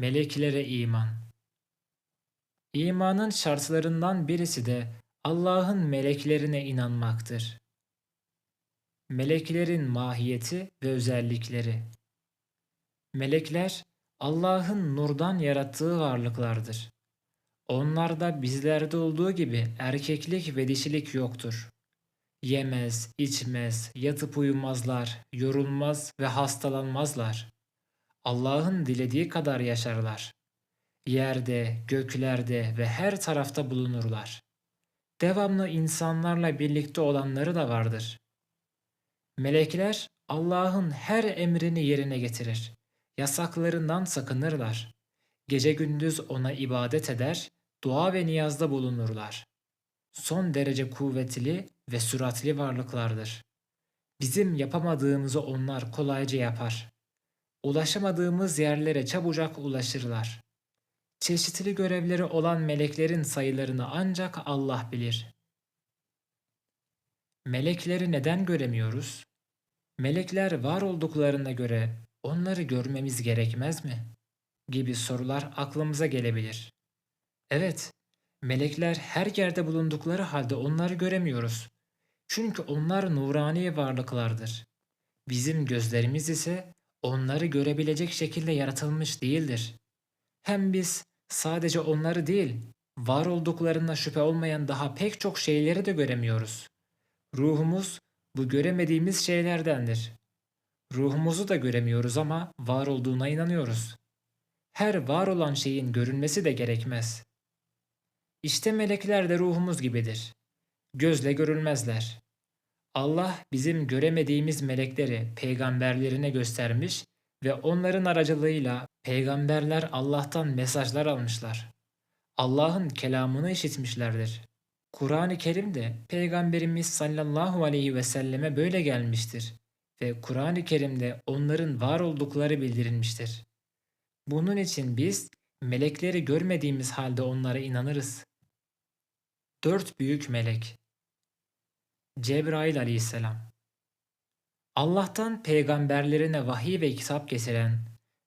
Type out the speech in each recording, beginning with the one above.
Meleklere iman. İmanın şartlarından birisi de Allah'ın meleklerine inanmaktır. Meleklerin mahiyeti ve özellikleri. Melekler Allah'ın nurdan yarattığı varlıklardır. Onlarda bizlerde olduğu gibi erkeklik ve dişilik yoktur. Yemez, içmez, yatıp uyumazlar, yorulmaz ve hastalanmazlar. Allah'ın dilediği kadar yaşarlar. Yerde, göklerde ve her tarafta bulunurlar. Devamlı insanlarla birlikte olanları da vardır. Melekler Allah'ın her emrini yerine getirir. Yasaklarından sakınırlar. Gece gündüz ona ibadet eder, dua ve niyazda bulunurlar. Son derece kuvvetli ve süratli varlıklardır. Bizim yapamadığımızı onlar kolayca yapar. Ulaşamadığımız yerlere çabucak ulaşırlar. Çeşitli görevleri olan meleklerin sayılarını ancak Allah bilir. Melekleri neden göremiyoruz? Melekler var olduklarına göre onları görmemiz gerekmez mi? gibi sorular aklımıza gelebilir. Evet, melekler her yerde bulundukları halde onları göremiyoruz. Çünkü onlar nurani varlıklardır. Bizim gözlerimiz ise onları görebilecek şekilde yaratılmış değildir. Hem biz sadece onları değil, var olduklarına şüphe olmayan daha pek çok şeyleri de göremiyoruz. Ruhumuz bu göremediğimiz şeylerdendir. Ruhumuzu da göremiyoruz ama var olduğuna inanıyoruz. Her var olan şeyin görünmesi de gerekmez. İşte melekler de ruhumuz gibidir. Gözle görülmezler. Allah bizim göremediğimiz melekleri peygamberlerine göstermiş ve onların aracılığıyla peygamberler Allah'tan mesajlar almışlar. Allah'ın kelamını işitmişlerdir. Kur'an-ı Kerim'de Peygamberimiz sallallahu aleyhi ve selleme böyle gelmiştir ve Kur'an-ı Kerim'de onların var oldukları bildirilmiştir. Bunun için biz melekleri görmediğimiz halde onlara inanırız. Dört büyük melek Cebrail aleyhisselam Allah'tan peygamberlerine vahiy ve kitap getiren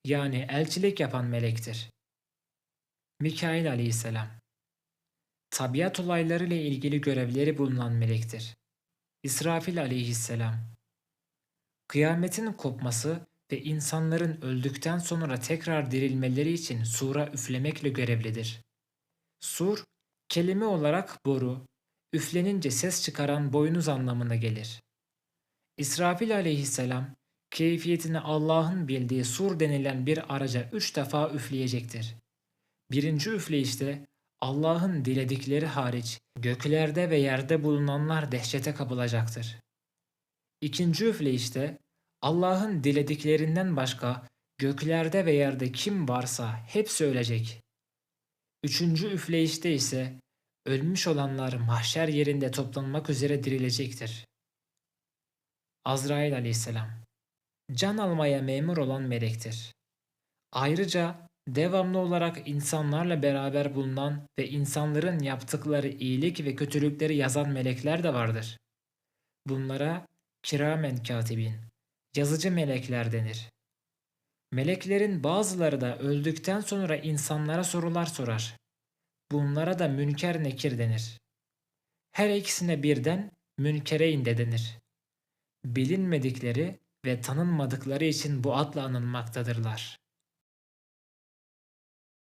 yani elçilik yapan melektir. Mikail aleyhisselam Tabiat olayları ile ilgili görevleri bulunan melektir. İsrafil aleyhisselam Kıyametin kopması ve insanların öldükten sonra tekrar dirilmeleri için sura üflemekle görevlidir. Sur, kelime olarak boru, üflenince ses çıkaran boynuz anlamına gelir. İsrafil aleyhisselam, keyfiyetini Allah'ın bildiği sur denilen bir araca üç defa üfleyecektir. Birinci üfleyişte Allah'ın diledikleri hariç göklerde ve yerde bulunanlar dehşete kapılacaktır. İkinci üfleyişte Allah'ın dilediklerinden başka göklerde ve yerde kim varsa hepsi ölecek. Üçüncü üfleyişte ise ölmüş olanlar mahşer yerinde toplanmak üzere dirilecektir. Azrail aleyhisselam Can almaya memur olan melektir. Ayrıca devamlı olarak insanlarla beraber bulunan ve insanların yaptıkları iyilik ve kötülükleri yazan melekler de vardır. Bunlara kiramen katibin, yazıcı melekler denir. Meleklerin bazıları da öldükten sonra insanlara sorular sorar. Bunlara da münker nekir denir. Her ikisine birden münkereyn de denir. Bilinmedikleri ve tanınmadıkları için bu adla anılmaktadırlar.